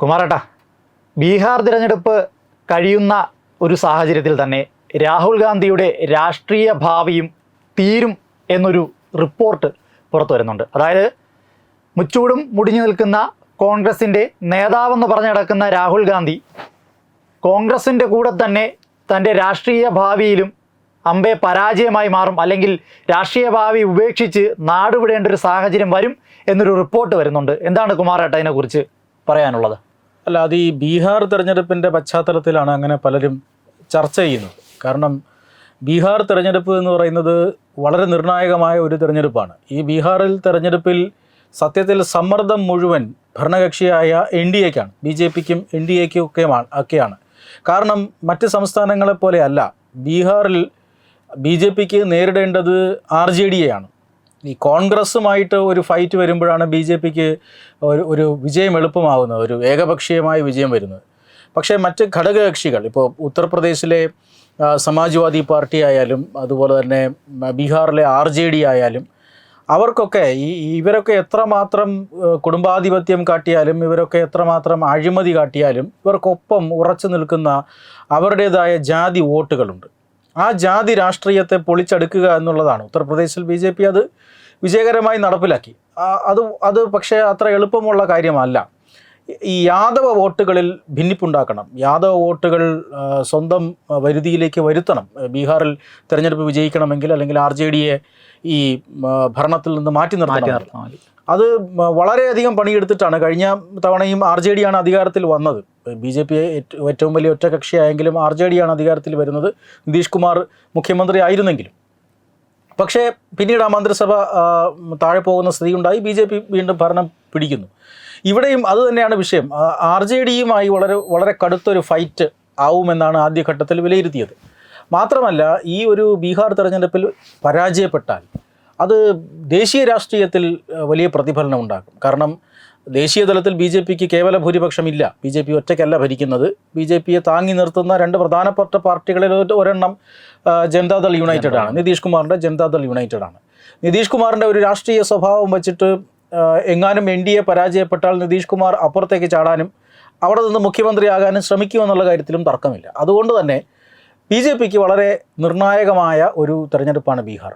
കുമാരേട്ടാ ബീഹാർ തിരഞ്ഞെടുപ്പ് കഴിയുന്ന ഒരു സാഹചര്യത്തിൽ തന്നെ രാഹുൽ ഗാന്ധിയുടെ രാഷ്ട്രീയ ഭാവിയും തീരും എന്നൊരു റിപ്പോർട്ട് പുറത്തു വരുന്നുണ്ട്. അതായത് മുച്ചൂടും മുടിഞ്ഞു നിൽക്കുന്ന കോൺഗ്രസിന്റെ നേതാവെന്ന് പറഞ്ഞു നടക്കുന്ന രാഹുൽ ഗാന്ധി കോൺഗ്രസിന്റെ കൂടെ തന്നെ തന്റെ രാഷ്ട്രീയ ഭാവിയിലും അമ്പെ പരാജയമായി മാറും. അല്ലെങ്കിൽ രാഷ്ട്രീയ ഭാവി ഉപേക്ഷിച്ച് നാടുവിടേണ്ട ഒരു സാഹചര്യം വരും എന്നൊരു റിപ്പോർട്ട് വരുന്നുണ്ട്. എന്താണ് കുമാരേട്ട അതിനെക്കുറിച്ച് പറയാനുള്ളത്? അല്ല അത് ഈ ബീഹാർ തെരഞ്ഞെടുപ്പിന്റെ പശ്ചാത്തലത്തിലാണ് അങ്ങനെ പലരും ചർച്ച ചെയ്യുന്നത്. കാരണം ബീഹാർ തെരഞ്ഞെടുപ്പ് എന്ന് പറയുന്നത് വളരെ നിർണായകമായ ഒരു തെരഞ്ഞെടുപ്പാണ്. ഈ ബീഹാറിൽ തെരഞ്ഞെടുപ്പിൽ സത്യത്തിൽ സമ്മർദ്ദം മുഴുവൻ ഭരണകക്ഷിയായ എൻ ഡി എക്കാണ്. ബി ജെ പിക്കും എൻ ഡി എക്കും ഒക്കെയാണ്. ഒക്കെയാണ് കാരണം മറ്റ് സംസ്ഥാനങ്ങളെപ്പോലെയല്ല ബീഹാറിൽ ബി ജെ പിക്ക് നേരിടേണ്ടത് ആർ ജെ ഡി ആണ്. ഈ കോൺഗ്രസ്സുമായിട്ട് ഒരു ഫൈറ്റ് വരുമ്പോഴാണ് ബി ജെ പിക്ക് ഒരു ഒരു വിജയം എളുപ്പമാകുന്നത് ഒരു ഏകപക്ഷീയമായ വിജയം വരുന്നത്. പക്ഷേ മറ്റ് ഘടകകക്ഷികൾ ഇപ്പോൾ ഉത്തർപ്രദേശിലെ സമാജ്വാദി പാർട്ടി ആയാലും അതുപോലെ തന്നെ ബീഹാറിലെ ആർ ജെ ഡി ആയാലും അവർക്കൊക്കെ ഈ ഇവരൊക്കെ എത്രമാത്രം കുടുംബാധിപത്യം കാട്ടിയാലും ഇവരൊക്കെ എത്രമാത്രം അഴിമതി കാട്ടിയാലും ഇവർക്കൊപ്പം ഉറച്ചു നിൽക്കുന്ന അവരുടേതായ ജാതി വോട്ടുകളുണ്ട്. ആ ജാതി രാഷ്ട്രീയത്തെ പൊളിച്ചെടുക്കുക എന്നുള്ളതാണ്. ഉത്തർപ്രദേശിൽ ബി ജെ പി അത് വിജയകരമായി നടപ്പിലാക്കി. അത് അത് പക്ഷേ അത്ര എളുപ്പമുള്ള കാര്യമല്ല. ഈ യാദവ വോട്ടുകളിൽ ഭിന്നിപ്പുണ്ടാക്കണം. യാദവ വോട്ടുകൾ സ്വന്തം വരുതിയിലേക്ക് വരുത്തണം. ബീഹാറിൽ തെരഞ്ഞെടുപ്പ് വിജയിക്കണമെങ്കിൽ അല്ലെങ്കിൽ ആർ ജെ ഡിയെ ഈ ഭരണത്തിൽ നിന്ന് മാറ്റി നിർത്തണം. അത് വളരെയധികം പണിയെടുത്തിട്ടാണ് കഴിഞ്ഞ തവണയും ആർ ജെ ഡി ആണ് അധികാരത്തിൽ വന്നത്. ബി ജെ പി ഏറ്റവും വലിയ ഒറ്റകക്ഷിയായെങ്കിലും ആർ ജെ ഡി ആണ് അധികാരത്തിൽ വരുന്നത്. നിതീഷ് കുമാർ മുഖ്യമന്ത്രി ആയിരുന്നെങ്കിലും. പക്ഷേ പിന്നീട് ആ മന്ത്രിസഭ താഴെ പോകുന്ന സ്ഥിതി ഉണ്ടായി ബി ജെ പി വീണ്ടും ഭരണം പിടിക്കുന്നു. ഇവിടെയും അത് തന്നെയാണ് വിഷയം. ആർ ജെ ഡിയുമായി വളരെ വളരെ കടുത്തൊരു ഫൈറ്റ് ആവുമെന്നാണ് ആദ്യഘട്ടത്തിൽ വിലയിരുത്തിയത്. മാത്രമല്ല ഈ ഒരു ബീഹാർ തെരഞ്ഞെടുപ്പിൽ പരാജയപ്പെട്ടാൽ അത് ദേശീയ രാഷ്ട്രീയത്തിൽ വലിയ പ്രതിഫലനം ഉണ്ടാക്കും. കാരണം ദേശീയ തലത്തിൽ ബി ജെ പിക്ക് കേവല ഭൂരിപക്ഷമില്ല. ബി ജെ പി ഒറ്റയ്ക്കല്ല ഭരിക്കുന്നത്. ബി ജെ പിയെ താങ്ങി നിർത്തുന്ന രണ്ട് പ്രധാനപ്പെട്ട പാർട്ടികളിൽ ഒരെണ്ണം ജനതാദൾ യുണൈറ്റഡ് ആണ്. നിതീഷ് കുമാറിന്റെ ജനതാദൾ യുണൈറ്റഡ് ആണ്. നിതീഷ് കുമാറിന്റെ ഒരു രാഷ്ട്രീയ സ്വഭാവം വെച്ചിട്ട് എങ്ങാനും എൻ ഡി എ പരാജയപ്പെട്ടാൽ നിതീഷ് കുമാർ അപ്പുറത്തേക്ക് ചാടാനും അവിടെ നിന്ന് മുഖ്യമന്ത്രിയാകാനും ശ്രമിക്കുമെന്നുള്ള കാര്യത്തിലും തർക്കമില്ല. അതുകൊണ്ട് തന്നെ ബി ജെ പിക്ക് വളരെ നിർണായകമായ ഒരു തെരഞ്ഞെടുപ്പാണ് ബീഹാർ.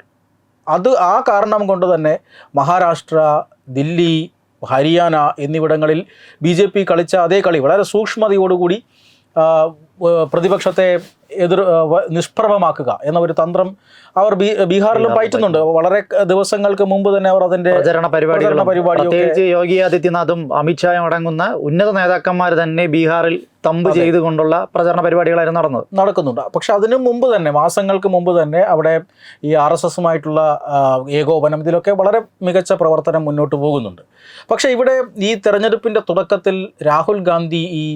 അത് ആ കാരണം കൊണ്ട് തന്നെ മഹാരാഷ്ട്ര ദില്ലി ഹരിയാന എന്നിവിടങ്ങളിൽ ബി ജെ പി കളിച്ച അതേ കളി വളരെ സൂക്ഷ്മതയോടുകൂടി പ്രതിപക്ഷത്തെ എതിർ നിഷ്പ്രഭമാക്കുക എന്ന ഒരു തന്ത്രം അവർ ബി ബീഹാറിലും പയറ്റുന്നുണ്ട്. വളരെ ദിവസങ്ങൾക്ക് മുമ്പ് തന്നെ അവർ അതിന്റെ പ്രചരണ പ്രത്യേകിച്ച് യോഗി ആദിത്യനാഥും അമിത്ഷായും അടങ്ങുന്ന ഉന്നത നേതാക്കന്മാർ തന്നെ ബീഹാറിൽ തമ്പ് ചെയ്തുകൊണ്ടുള്ള പ്രചരണ പരിപാടികളായിരുന്നു നടന്നത്. നടക്കുന്നുണ്ട്. പക്ഷെ അതിനു മുമ്പ് തന്നെ മാസങ്ങൾക്ക് മുമ്പ് തന്നെ അവിടെ ഈ ആർ എസ് എസുമായിട്ടുള്ള ഏകോപനം ഇതിലൊക്കെ വളരെ മികച്ച പ്രവർത്തനം മുന്നോട്ട് പോകുന്നുണ്ട്. പക്ഷേ ഇവിടെ ഈ തെരഞ്ഞെടുപ്പിന്റെ തുടക്കത്തിൽ രാഹുൽ ഗാന്ധി ഈ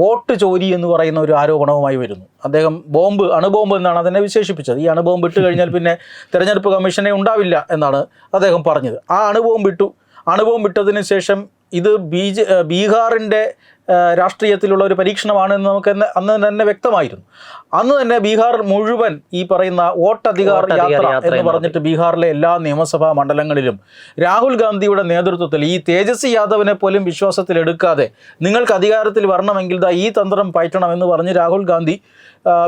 വോട്ട് ചോരി എന്ന് പറയുന്ന ഒരു ആരോപണവുമായി വരുന്നു. അദ്ദേഹം ബോംബ് അണുബോംബ് എന്നാണ് അതിനെ വിശേഷിപ്പിച്ചത്. ഈ അണുബോംബ് ഇട്ട് കഴിഞ്ഞാൽ പിന്നെ തെരഞ്ഞെടുപ്പ് കമ്മീഷനെ ഉണ്ടാവില്ല എന്നാണ് അദ്ദേഹം പറഞ്ഞത്. ആ അണുബോംബ് ഇട്ടു. അണുബോംബ് ഇട്ടതിന് ശേഷം ഇത് ബി ജെ ബീഹാറിന്റെ രാഷ്ട്രീയത്തിലുള്ള ഒരു പരീക്ഷണമാണെന്ന് നമുക്ക് അന്ന് അന്ന് തന്നെ വ്യക്തമായിരുന്നു. അന്ന് തന്നെ ബീഹാർ മുഴുവൻ ഈ പറയുന്ന വോട്ടധികാർ അധികാര യാത്ര എന്ന് പറഞ്ഞിട്ട് ബീഹാറിലെ എല്ലാ നിയമസഭാ മണ്ഡലങ്ങളിലും രാഹുൽ ഗാന്ധിയുടെ നേതൃത്വത്തിൽ ഈ തേജസ്വി യാദവിനെ പോലും വിശ്വാസത്തിലെടുക്കാതെ നിങ്ങൾക്ക് അധികാരത്തിൽ വരണമെങ്കിൽ ദാ ഈ തന്ത്രം പയറ്റണം എന്ന് പറഞ്ഞ് രാഹുൽ ഗാന്ധി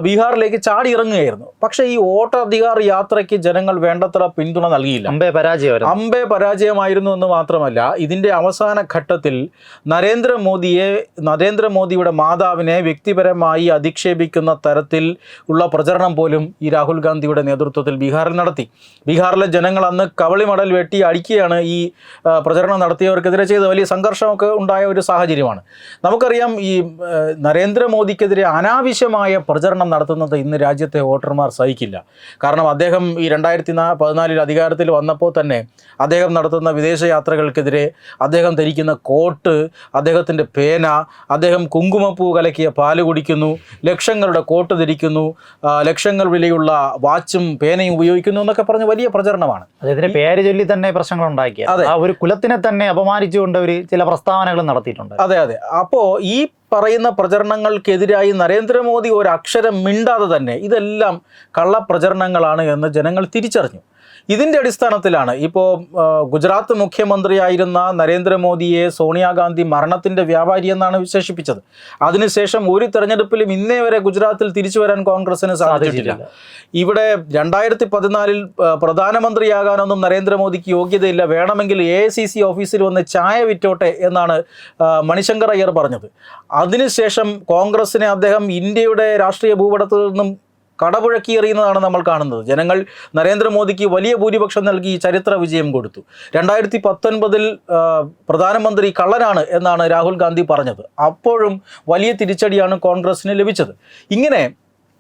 ബീഹാറിലേക്ക് ചാടി ഇറങ്ങുകയായിരുന്നു. പക്ഷേ ഈ വോട്ടധികാർ യാത്രയ്ക്ക് ജനങ്ങൾ വേണ്ടത്ര പിന്തുണ നൽകിയില്ല. അമ്പേ പരാജയം അമ്പേ പരാജയമായിരുന്നു എന്ന് മാത്രമല്ല ഇതിന്റെ അവസാന ഘട്ടത്തിൽ നരേന്ദ്രമോദിയെ നരേന്ദ്രമോദിയുടെ മാതാവിനെ വ്യക്തിപരമായി അധിക്ഷേപിക്കുന്ന തരത്തിൽ ഉള്ള പ്രചരണം പോലും ഈ രാഹുൽ ഗാന്ധിയുടെ നേതൃത്വത്തിൽ ബീഹാറിൽ നടത്തി. ബീഹാറിലെ ജനങ്ങൾ അന്ന് കവളിമടൽ വെട്ടി അടിക്കുകയാണ് ഈ പ്രചരണം നടത്തിയവർക്കെതിരെ ചെയ്ത് വലിയ സംഘർഷമൊക്കെ ഉണ്ടായ ഒരു സാഹചര്യമാണ്. നമുക്കറിയാം ഈ നരേന്ദ്രമോദിക്കെതിരെ അനാവശ്യമായ പ്രചരണം നടത്തുന്നത് ഇന്ന് രാജ്യത്തെ വോട്ടർമാർ സഹിക്കില്ല. കാരണം അദ്ദേഹം ഈ രണ്ടായിരത്തി പതിനാലിൽ അധികാരത്തിൽ വന്നപ്പോൾ തന്നെ അദ്ദേഹം നടത്തുന്ന വിദേശ യാത്രകൾക്കെതിരെ അദ്ദേഹം ധരിക്കുന്ന കോട്ട് അദ്ദേഹത്തിന്റെ പേന അദ്ദേഹം കുങ്കുമപ്പൂ കലക്കിയ പാൽ കുടിക്കുന്നു ലക്ഷങ്ങളുടെ കോട്ട് ധരിക്കുന്നു ലക്ഷങ്ങൾ വിലയുള്ള വാച്ചും പേനയും ഉപയോഗിക്കുന്നു എന്നൊക്കെ പറഞ്ഞ് വലിയ പ്രചരണമാണ്. അദ്ദേഹത്തിന്റെ പേര് ചൊല്ലി തന്നെ പ്രശ്നങ്ങൾ ഉണ്ടാക്കിയ അതെ. ആ ഒരു കുലത്തിനെ തന്നെ അപമാനിച്ചുകൊണ്ട് ഒരു ചില പ്രസ്താവനകൾ നടത്തിയിട്ടുണ്ട്. അതെ അതെ. അപ്പോൾ ഈ പറയുന്ന പ്രചരണങ്ങൾക്കെതിരായി നരേന്ദ്രമോദി ഒരു അക്ഷരം മിണ്ടാതെ തന്നെ ഇതെല്ലാം കള്ളപ്രചരണങ്ങളാണ് എന്ന് ജനങ്ങൾ തിരിച്ചറിഞ്ഞു. ഇതിന്റെ അടിസ്ഥാനത്തിലാണ് ഇപ്പോൾ ഗുജറാത്ത് മുഖ്യമന്ത്രിയായിരുന്ന നരേന്ദ്രമോദിയെ സോണിയാഗാന്ധി മരണത്തിന്റെ വ്യാപാരി എന്നാണ് വിശേഷിപ്പിച്ചത്. അതിനുശേഷം ഒരു തെരഞ്ഞെടുപ്പിലും ഇന്നേ വരെ ഗുജറാത്തിൽ തിരിച്ചു വരാൻ കോൺഗ്രസിന് സാധിച്ചിട്ടില്ല. ഇവിടെ രണ്ടായിരത്തി പതിനാലിൽ പ്രധാനമന്ത്രിയാകാനൊന്നും നരേന്ദ്രമോദിക്ക് യോഗ്യതയില്ല. വേണമെങ്കിൽ എ ഐ സി സി ഓഫീസിൽ വന്ന് ചായ വിറ്റോട്ടെ എന്നാണ് മണിശങ്കർ അയ്യർ പറഞ്ഞത്. അതിനുശേഷം കോൺഗ്രസിനെ അദ്ദേഹം ഇന്ത്യയുടെ രാഷ്ട്രീയ ഭൂപടത്തിൽ നിന്നും കടപുഴക്കി എറിയുന്നതാണ് നമ്മൾ കാണുന്നത്. ജനങ്ങൾ നരേന്ദ്രമോദിക്ക് വലിയ ഭൂരിപക്ഷം നൽകി ചരിത്ര വിജയം കൊടുത്തു. രണ്ടായിരത്തി പത്തൊൻപതിൽ പ്രധാനമന്ത്രി കള്ളനാണ് എന്നാണ് രാഹുൽ ഗാന്ധി പറഞ്ഞത്. അപ്പോഴും വലിയ തിരിച്ചടിയാണ് കോൺഗ്രസിന് ലഭിച്ചത്. ഇങ്ങനെ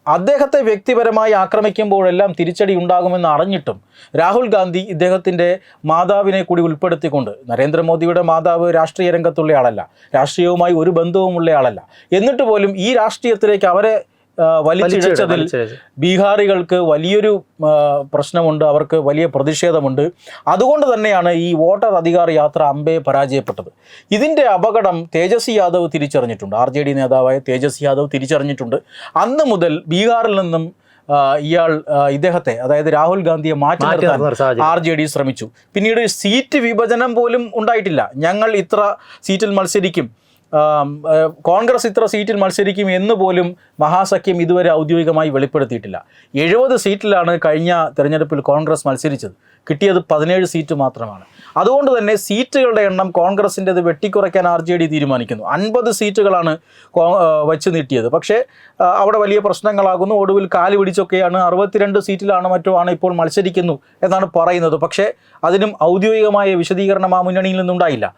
അദ്ദേഹത്തെ വ്യക്തിപരമായി ആക്രമിക്കുമ്പോഴെല്ലാം തിരിച്ചടി ഉണ്ടാകുമെന്ന് അറിഞ്ഞിട്ടും രാഹുൽ ഗാന്ധി ഇദ്ദേഹത്തിന്റെ മാതാവിനെ കൂടി ഉൾപ്പെടുത്തിക്കൊണ്ട് നരേന്ദ്രമോദിയുടെ മാതാവ് രാഷ്ട്രീയ രംഗത്തുള്ള ആളല്ല രാഷ്ട്രീയവുമായി ഒരു ബന്ധവുമുള്ള ആളല്ല. എന്നിട്ട് പോലും ഈ രാഷ്ട്രീയത്തിലേക്ക് അവരെ വലിച്ചിഴച്ചതിൽ ബീഹാറികൾക്ക് വലിയൊരു പ്രശ്നമുണ്ട് അവർക്ക് വലിയ പ്രതിഷേധമുണ്ട്. അതുകൊണ്ട് തന്നെയാണ് ഈ വോട്ടർ അധികാർ യാത്ര അമ്പയെ പരാജയപ്പെട്ടത്. ഇതിന്റെ അപകടം തേജസ്വി യാദവ് തിരിച്ചറിഞ്ഞിട്ടുണ്ട്. ആർ ജെ ഡി നേതാവായ തേജസ്വി യാദവ് തിരിച്ചറിഞ്ഞിട്ടുണ്ട്. അന്ന് മുതൽ ബീഹാറിൽ നിന്നും ഇയാൾ ഇദ്ദേഹത്തെ അതായത് രാഹുൽ ഗാന്ധിയെ മാറ്റി നിർത്താൻ. ആർ ജെ ഡി ശ്രമിച്ചു. പിന്നീട് സീറ്റ് വിഭജനം പോലും ഉണ്ടായിട്ടില്ല. ഞങ്ങൾ ഇത്ര സീറ്റിൽ മത്സരിക്കും. കോൺഗ്രസ് ഇത്ര സീറ്റിൽ മത്സരിക്കും എന്ന് പോലും മഹാസഖ്യം ഇതുവരെ ഔദ്യോഗികമായി വെളിപ്പെടുത്തിയിട്ടില്ല. എഴുപത് സീറ്റിലാണ് കഴിഞ്ഞ തെരഞ്ഞെടുപ്പിൽ കോൺഗ്രസ് മത്സരിച്ചത്. കിട്ടിയത് പതിനേഴ് സീറ്റ് മാത്രമാണ്. അതുകൊണ്ട് തന്നെ സീറ്റുകളുടെ എണ്ണം കോൺഗ്രസിന്റെത് വെട്ടിക്കുറയ്ക്കാൻ ആർ ജെ ഡി തീരുമാനിക്കുന്നു. അൻപത് സീറ്റുകളാണ് വച്ച് നീട്ടിയത്. പക്ഷേ അവിടെ വലിയ പ്രശ്നങ്ങളാകുന്നു. ഒടുവിൽ കാൽ പിടിച്ചൊക്കെയാണ് അറുപത്തിരണ്ട് സീറ്റിലാണ് മറ്റോ ആണ് ഇപ്പോൾ മത്സരിക്കുന്നു എന്നാണ് പറയുന്നത്. പക്ഷേ അതിനും ഔദ്യോഗികമായ വിശദീകരണം ആ മുന്നണിയിൽ നിന്നുണ്ടായില്ല.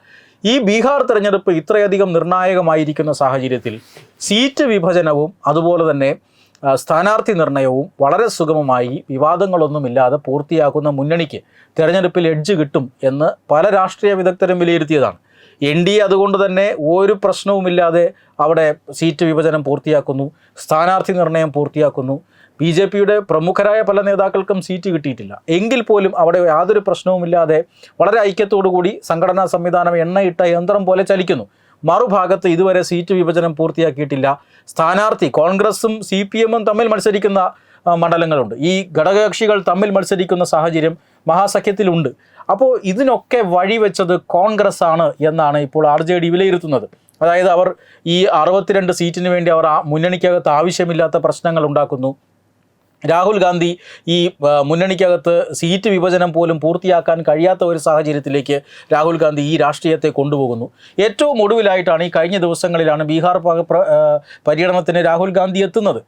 ഈ ബീഹാർ തെരഞ്ഞെടുപ്പ് ഇത്രയധികം നിർണായകമായിരിക്കുന്ന സാഹചര്യത്തിൽ സീറ്റ് വിഭജനവും അതുപോലെ തന്നെ സ്ഥാനാർത്ഥി നിർണയവും വളരെ സുഗമമായി വിവാദങ്ങളൊന്നുമില്ലാതെ പൂർത്തിയാക്കുന്ന മുന്നണിക്ക് തെരഞ്ഞെടുപ്പിൽ എഡ്ജ് കിട്ടും എന്ന് പല രാഷ്ട്രീയ വിദഗ്ധരും വിലയിരുത്തിയതാണ്. എൻ ഡി എ അതുകൊണ്ട് തന്നെ ഒരു പ്രശ്നവുമില്ലാതെ അവിടെ സീറ്റ് വിഭജനം പൂർത്തിയാക്കുന്നു സ്ഥാനാർത്ഥി നിർണയം പൂർത്തിയാക്കുന്നു. ബി ജെ പിയുടെ പ്രമുഖരായ പല നേതാക്കൾക്കും സീറ്റ് കിട്ടിയിട്ടില്ല. എങ്കിൽ പോലും അവിടെ യാതൊരു പ്രശ്നവുമില്ലാതെ വളരെ ഐക്യത്തോടുകൂടി സംഘടനാ സംവിധാനം എണ്ണയിട്ട യന്ത്രം പോലെ ചലിക്കുന്നു. മറുഭാഗത്ത് ഇതുവരെ സീറ്റ് വിഭജനം പൂർത്തിയാക്കിയിട്ടില്ല. സ്ഥാനാർത്ഥി കോൺഗ്രസും സി പി എമ്മും തമ്മിൽ മത്സരിക്കുന്ന മണ്ഡലങ്ങളുണ്ട്. ഈ ഘടകകക്ഷികൾ തമ്മിൽ മത്സരിക്കുന്ന സാഹചര്യം മഹാസഖ്യത്തിലുണ്ട്. അപ്പോൾ ഇതിനൊക്കെ വഴിവെച്ചത് കോൺഗ്രസ് ആണ് എന്നാണ് ഇപ്പോൾ ആർ ജെ ഡി വിലയിരുത്തുന്നത്. അതായത് അവർ ഈ അറുപത്തിരണ്ട് സീറ്റിന് വേണ്ടി അവർ മുന്നണിക്കകത്ത് ആവശ്യമില്ലാത്ത പ്രശ്നങ്ങൾ ഉണ്ടാക്കുന്നു. രാഹുൽ ഗാന്ധി ഈ മുന്നണിക്കകത്ത് സീറ്റ് വിഭജനം പോലും പൂർത്തിയാക്കാൻ കഴിയാത്ത ഒരു സാഹചര്യത്തിലേക്ക് രാഹുൽ ഗാന്ധി ഈ രാഷ്ട്രീയത്തെ കൊണ്ടുപോകുന്നു. ഏറ്റവും ഒടുവിലായിട്ടാണ് ഈ കഴിഞ്ഞ ദിവസങ്ങളിലാണ് ബീഹാർ പര്യടനത്തിന് രാഹുൽ ഗാന്ധി എത്തുന്നത്.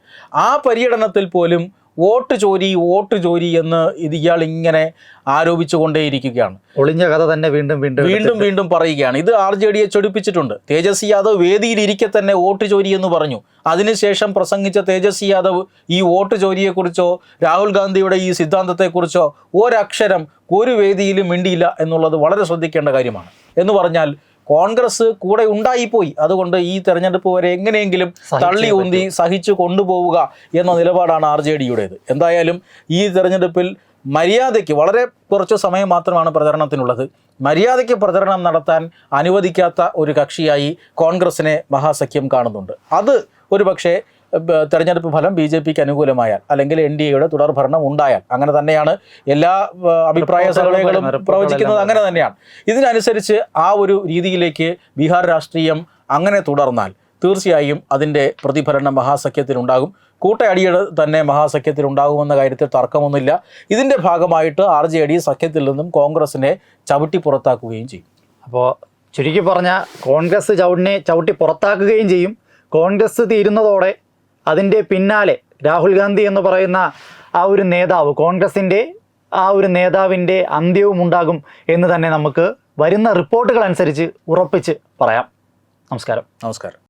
ആ പര്യടനത്തിൽ പോലും വോട്ട് ചോരി വോട്ട് ചോരി എന്ന് ഇത് ഇയാൾ ഇങ്ങനെ ആരോപിച്ചുകൊണ്ടേയിരിക്കുകയാണ്. ഒളിഞ്ഞ കഥ തന്നെ വീണ്ടും വീണ്ടും വീണ്ടും വീണ്ടും പറയുകയാണ്. ഇത് ആർ ജെ ഡിയെ ചൊടിപ്പിച്ചിട്ടുണ്ട്. തേജസ്വി യാദവ് വേദിയിൽ ഇരിക്കെ തന്നെ വോട്ട് ചോരി എന്ന് പറഞ്ഞു. അതിനുശേഷം പ്രസംഗിച്ച തേജസ്വി യാദവ് ഈ വോട്ട് ചോരിയെക്കുറിച്ചോ രാഹുൽ ഗാന്ധിയുടെ ഈ സിദ്ധാന്തത്തെക്കുറിച്ചോ ഒരക്ഷരം ഒരു വേദിയിലും മിണ്ടിയില്ല എന്നുള്ളത് വളരെ ശ്രദ്ധിക്കേണ്ട കാര്യമാണ്. എന്ന് പറഞ്ഞാൽ കോൺഗ്രസ് കൂടെ ഉണ്ടായിപ്പോയി. അതുകൊണ്ട് ഈ തെരഞ്ഞെടുപ്പ് വരെ എങ്ങനെയെങ്കിലും തള്ളി ഉന്തി സഹിച്ചു കൊണ്ടുപോവുക എന്ന നിലപാടാണ് ആർ ജെ ഡിയുടേത്. എന്തായാലും ഈ തെരഞ്ഞെടുപ്പിൽ മര്യാദയ്ക്ക് വളരെ കുറച്ച് സമയം മാത്രമാണ് പ്രചരണത്തിനുള്ളത്. മര്യാദയ്ക്ക് പ്രചരണം നടത്താൻ അനുവദിക്കാത്ത ഒരു കക്ഷിയായി കോൺഗ്രസിനെ മഹാസഖ്യം കാണുന്നുണ്ട്. അത് ഒരു പക്ഷേ തെരഞ്ഞെടുപ്പ് ഫലം ബി ജെ പിക്ക് അനുകൂലമായാൽ അല്ലെങ്കിൽ എൻ ഡി എയുടെ തുടർ ഭരണം ഉണ്ടായാൽ. അങ്ങനെ തന്നെയാണ് എല്ലാ അഭിപ്രായ സർവേകളും പ്രവചിക്കുന്നത് അങ്ങനെ തന്നെയാണ്. ഇതിനനുസരിച്ച് ആ ഒരു രീതിയിലേക്ക് ബീഹാർ രാഷ്ട്രീയം അങ്ങനെ തുടർന്നാൽ തീർച്ചയായും അതിന്റെ പ്രതിഫലനം മഹാസഖ്യത്തിനുണ്ടാകും കൂട്ടയടികൾ തന്നെ മഹാസഖ്യത്തിലുണ്ടാകുമെന്ന കാര്യത്തിൽ തർക്കമൊന്നുമില്ല. ഇതിന്റെ ഭാഗമായിട്ട് ആർ ജെ ഡി സഖ്യത്തിൽ നിന്നും കോൺഗ്രസിനെ ചവിട്ടി പുറത്താക്കുകയും ചെയ്യും. അപ്പോൾ ചുരുക്കി പറഞ്ഞ കോൺഗ്രസ് ചവിട്ടിനെ ചവിട്ടി പുറത്താക്കുകയും ചെയ്യും. കോൺഗ്രസ് തീരുന്നതോടെ അതിന്റെ പിന്നാലെ രാഹുൽ ഗാന്ധി എന്ന് പറയുന്ന ആ ഒരു നേതാവ് കോൺഗ്രസിന്റെ ആ ഒരു നേതാവിന്റെ അന്ത്യവും ഉണ്ടാകും എന്ന് തന്നെ നമുക്ക് വരുന്ന റിപ്പോർട്ടുകൾ അനുസരിച്ച് ഉറപ്പിച്ച് പറയാം. നമസ്കാരം. നമസ്കാരം.